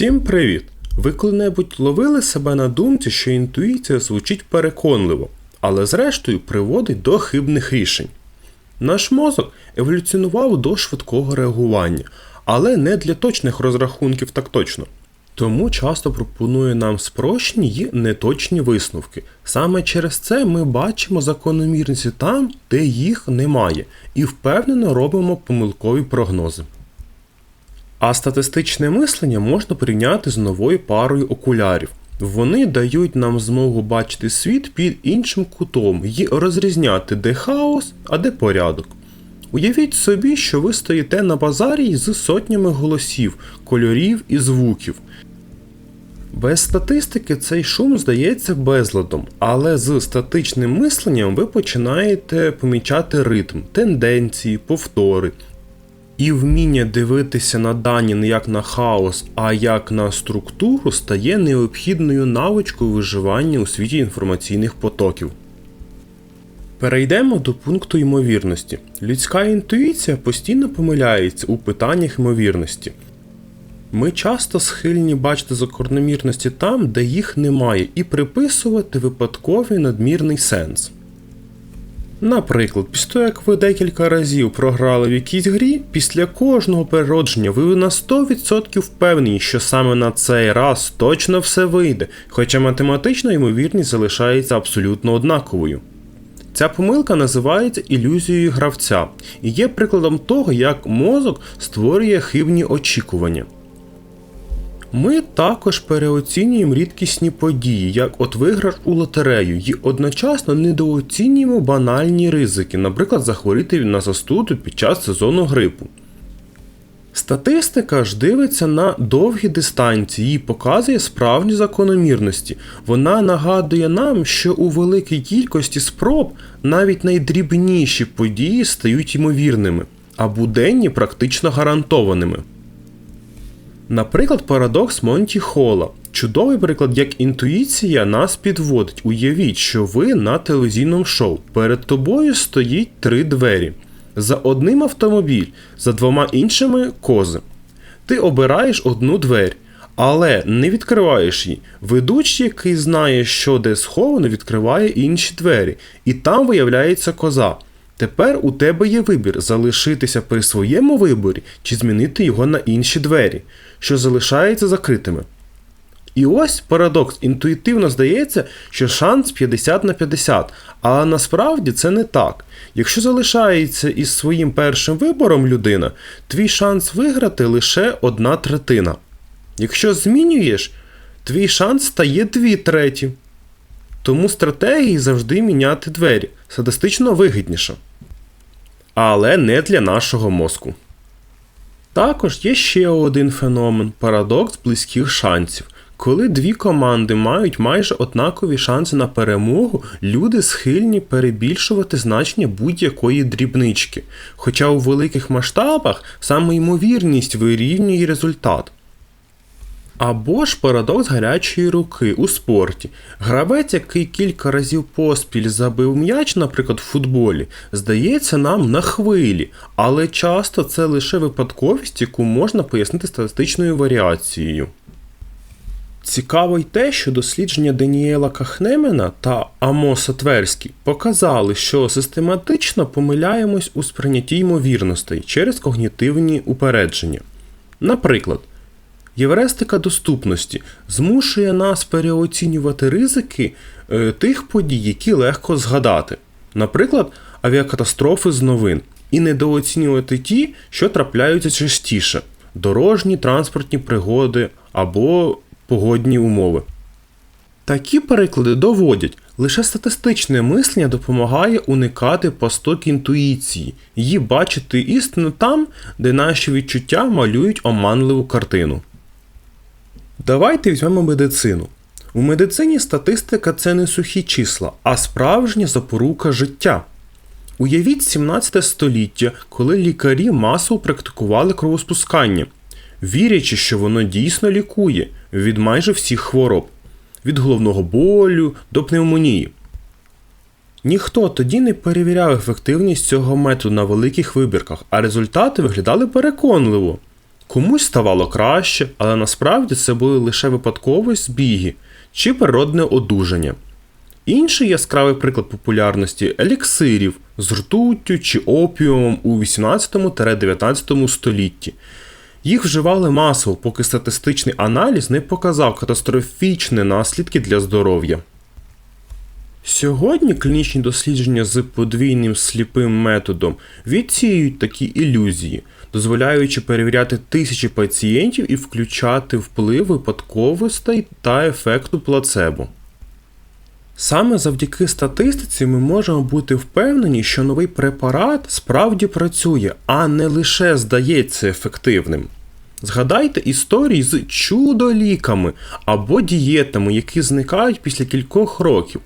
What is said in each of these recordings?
Всім привіт! Ви коли-небудь ловили себе на думці, що інтуїція звучить переконливо, але зрештою приводить до хибних рішень. Наш мозок еволюціонував до швидкого реагування, але не для точних розрахунків так точно. Тому часто пропонує нам спрощені й неточні висновки. Саме через це ми бачимо закономірності там, де їх немає, і впевнено робимо помилкові прогнози. А статистичне мислення можна порівняти з новою парою окулярів. Вони дають нам змогу бачити світ під іншим кутом і розрізняти, де хаос, а де порядок. Уявіть собі, що ви стоїте на базарі з сотнями голосів, кольорів і звуків. Без статистики цей шум здається безладом, але з статичним мисленням ви починаєте помічати ритм, тенденції, повтори. І вміння дивитися на дані не як на хаос, а як на структуру стає необхідною навичкою виживання у світі інформаційних потоків. Перейдемо до пункту ймовірності. Людська інтуїція постійно помиляється у питаннях ймовірності. Ми часто схильні бачити закономірності там, де їх немає, і приписувати випадковий надмірний сенс. Наприклад, після того, як ви декілька разів програли в якійсь грі, після кожного переродження ви на 100% впевнені, що саме на цей раз точно все вийде, хоча математична ймовірність залишається абсолютно однаковою. Ця помилка називається ілюзією гравця і є прикладом того, як мозок створює хибні очікування. Ми також переоцінюємо рідкісні події, як от виграш у лотерею, і одночасно недооцінюємо банальні ризики, наприклад, захворіти на застуду під час сезону грипу. Статистика ж дивиться на довгі дистанції і показує справжні закономірності. Вона нагадує нам, що у великій кількості спроб навіть найдрібніші події стають ймовірними, а буденні практично гарантованими. Наприклад, парадокс Монті Хола. Чудовий приклад, як інтуїція нас підводить. Уявіть, що ви на телевізійному шоу. Перед тобою стоїть три двері. За одним автомобіль, за двома іншими кози. Ти обираєш одну двері, але не відкриваєш її. Ведучий, який знає, що де сховано, відкриває інші двері, і там виявляється коза. Тепер у тебе є вибір залишитися при своєму виборі чи змінити його на інші двері, що залишаються закритими. І ось парадокс. Інтуїтивно здається, що шанс 50 на 50, але насправді це не так. Якщо залишається із своїм першим вибором людина, твій шанс виграти лише одна третина. Якщо змінюєш, твій шанс стає дві треті. Тому стратегії завжди міняти двері статистично вигідніше. Але не для нашого мозку. Також є ще один феномен парадокс близьких шансів. Коли дві команди мають майже однакові шанси на перемогу, люди схильні перебільшувати значення будь-якої дрібнички. Хоча у великих масштабах саме ймовірність вирівнює результат. Або ж парадокс гарячої руки у спорті. Гравець, який кілька разів поспіль забив м'яч, наприклад, в футболі, здається нам на хвилі, але часто це лише випадковість, яку можна пояснити статистичною варіацією. Цікаво й те, що дослідження Даніела Кахнемена та Амоса Тверський показали, що систематично помиляємось у сприйнятті ймовірностей через когнітивні упередження. Наприклад, Єврестика доступності змушує нас переоцінювати ризики е, тих подій, які легко згадати, наприклад, авіакатастрофи з новин, і недооцінювати ті, що трапляються частіше дорожні транспортні пригоди або погодні умови. Такі переклади доводять, лише статистичне мислення допомагає уникати пасток інтуїції, її бачити істину там, де наші відчуття малюють оманливу картину. Давайте візьмемо медицину. У медицині статистика це не сухі числа, а справжня запорука життя. Уявіть 17 століття, коли лікарі масово практикували кровоспускання, вірячи, що воно дійсно лікує від майже всіх хвороб, від головного болю до пневмонії. Ніхто тоді не перевіряв ефективність цього методу на великих вибірках, а результати виглядали переконливо. Комусь ставало краще, але насправді це були лише випадкові збіги чи природне одужання. Інший яскравий приклад популярності еліксирів з ртуттю чи опіумом у 18-19 столітті. Їх вживали масово, поки статистичний аналіз не показав катастрофічні наслідки для здоров'я. Сьогодні клінічні дослідження з подвійним сліпим методом відсіюють такі ілюзії, дозволяючи перевіряти тисячі пацієнтів і включати вплив випадковостей та ефекту плацебо. Саме завдяки статистиці ми можемо бути впевнені, що новий препарат справді працює, а не лише здається ефективним. Згадайте історії з чудоліками або дієтами, які зникають після кількох років,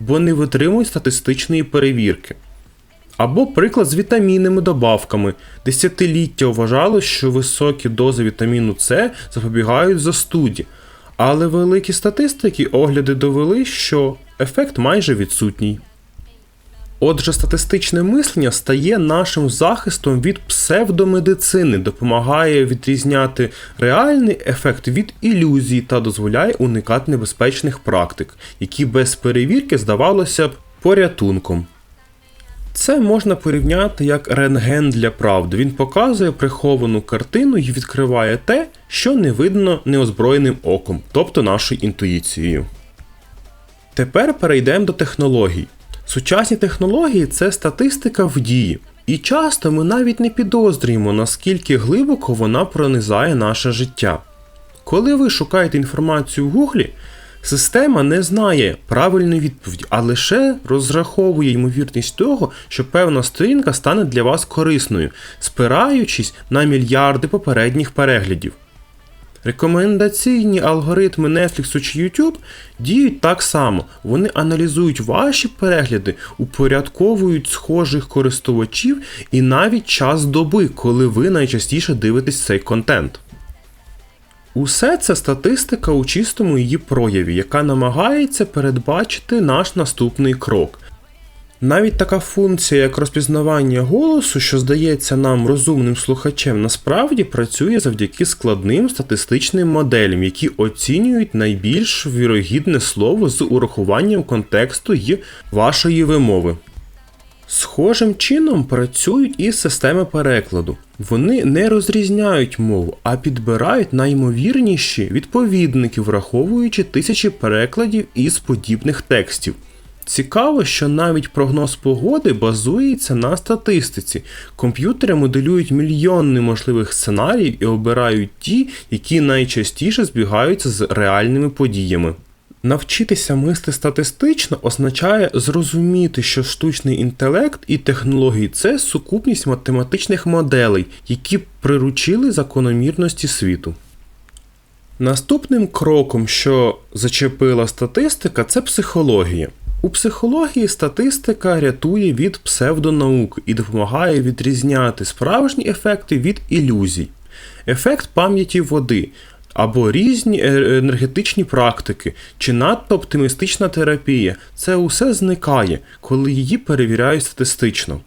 бо не витримують статистичної перевірки. Або приклад з вітамінними добавками. Десятиліття вважалось, що високі дози вітаміну С запобігають застуді, але великі статистики огляди довели, що ефект майже відсутній. Отже, статистичне мислення стає нашим захистом від псевдомедицини, допомагає відрізняти реальний ефект від ілюзій та дозволяє уникати небезпечних практик, які без перевірки здавалося б порятунком. Це можна порівняти як рентген для правди. Він показує приховану картину і відкриває те, що не видно неозброєним оком, тобто нашою інтуїцією. Тепер перейдемо до технологій. Сучасні технології це статистика в дії, і часто ми навіть не підозрюємо, наскільки глибоко вона пронизає наше життя. Коли ви шукаєте інформацію в Гуглі, система не знає правильної відповіді, а лише розраховує ймовірність того, що певна сторінка стане для вас корисною, спираючись на мільярди попередніх переглядів. Рекомендаційні алгоритми Netflix чи YouTube діють так само. Вони аналізують ваші перегляди, упорядковують схожих користувачів і навіть час доби, коли ви найчастіше дивитесь цей контент. Усе це статистика у чистому її прояві, яка намагається передбачити наш наступний крок. Навіть така функція, як розпізнавання голосу, що здається нам розумним слухачем, насправді працює завдяки складним статистичним моделям, які оцінюють найбільш вірогідне слово з урахуванням контексту й вашої вимови. Схожим чином працюють і системи перекладу. Вони не розрізняють мову, а підбирають наймовірніші відповідники, враховуючи тисячі перекладів із подібних текстів. Цікаво, що навіть прогноз погоди базується на статистиці. Комп'ютери моделюють мільйони можливих сценаріїв і обирають ті, які найчастіше збігаються з реальними подіями. Навчитися мислити статистично означає зрозуміти, що штучний інтелект і технології це сукупність математичних моделей, які приручили закономірності світу. Наступним кроком, що зачепила статистика, це психологія. У психології статистика рятує від псевдонаук і допомагає відрізняти справжні ефекти від ілюзій, ефект пам'яті води або різні е, енергетичні практики чи надто оптимістична терапія це усе зникає, коли її перевіряють статистично.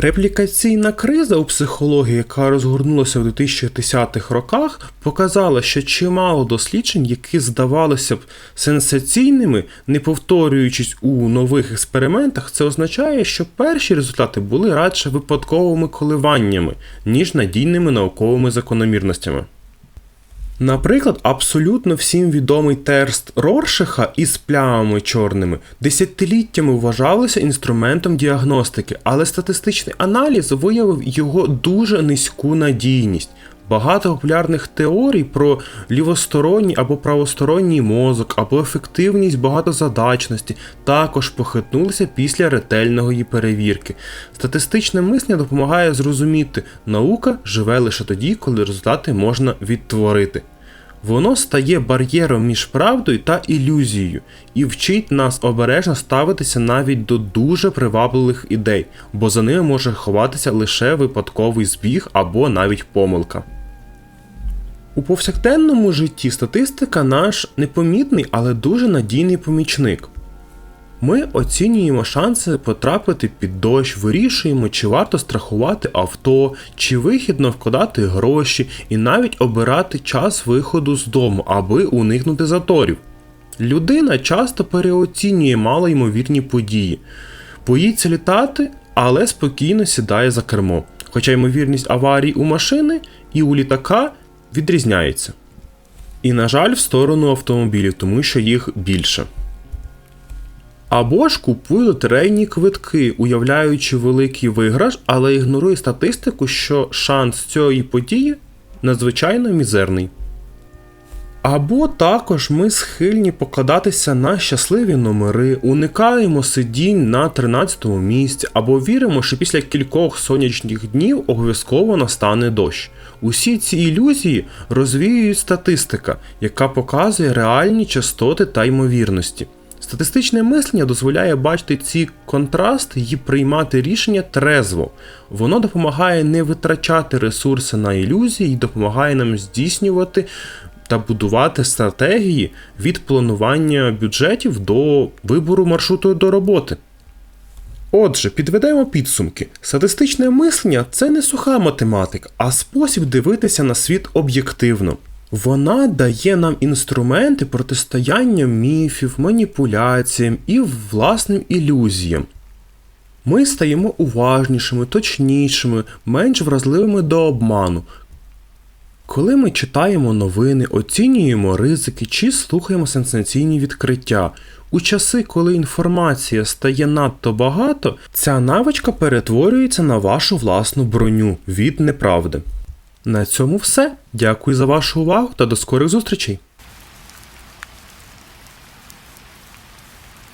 Реплікаційна криза у психології, яка розгорнулася в 2010-х роках, показала, що чимало досліджень, які здавалися б сенсаційними, не повторюючись у нових експериментах, це означає, що перші результати були радше випадковими коливаннями, ніж надійними науковими закономірностями. Наприклад, абсолютно всім відомий терст Роршиха із плямами чорними десятиліттями вважалося інструментом діагностики, але статистичний аналіз виявив його дуже низьку надійність. Багато популярних теорій про лівосторонній або правосторонній мозок, або ефективність багатозадачності також похитнулися після ретельної перевірки. Статистичне мислення допомагає зрозуміти, наука живе лише тоді, коли результати можна відтворити. Воно стає бар'єром між правдою та ілюзією і вчить нас обережно ставитися навіть до дуже привабливих ідей, бо за ними може ховатися лише випадковий збіг або навіть помилка. У повсякденному житті статистика наш непомітний, але дуже надійний помічник. Ми оцінюємо шанси потрапити під дощ, вирішуємо, чи варто страхувати авто, чи вихідно вкладати гроші, і навіть обирати час виходу з дому, аби уникнути заторів. Людина часто переоцінює малоймовірні події, боїться літати, але спокійно сідає за кермо. Хоча ймовірність аварій у машини і у літака відрізняється. І, на жаль, в сторону автомобілів, тому що їх більше. Або ж купуй лотерейні квитки, уявляючи великий виграш, але ігнорує статистику, що шанс цієї події надзвичайно мізерний. Або також ми схильні покладатися на щасливі номери, уникаємо сидінь на 13-му місці, або віримо, що після кількох сонячних днів обов'язково настане дощ. Усі ці ілюзії розвіюють статистика, яка показує реальні частоти та ймовірності. Статистичне мислення дозволяє бачити ці контрасти і приймати рішення трезво. Воно допомагає не витрачати ресурси на ілюзії і допомагає нам здійснювати та будувати стратегії від планування бюджетів до вибору маршруту до роботи. Отже, підведемо підсумки. Статистичне мислення це не суха математика, а спосіб дивитися на світ об'єктивно. Вона дає нам інструменти протистояння міфів, маніпуляціям і власним ілюзіям. Ми стаємо уважнішими, точнішими, менш вразливими до обману. Коли ми читаємо новини, оцінюємо ризики чи слухаємо сенсаційні відкриття, у часи, коли інформація стає надто багато, ця навичка перетворюється на вашу власну броню від неправди. На цьому все. Дякую за вашу увагу та до скорих зустрічей!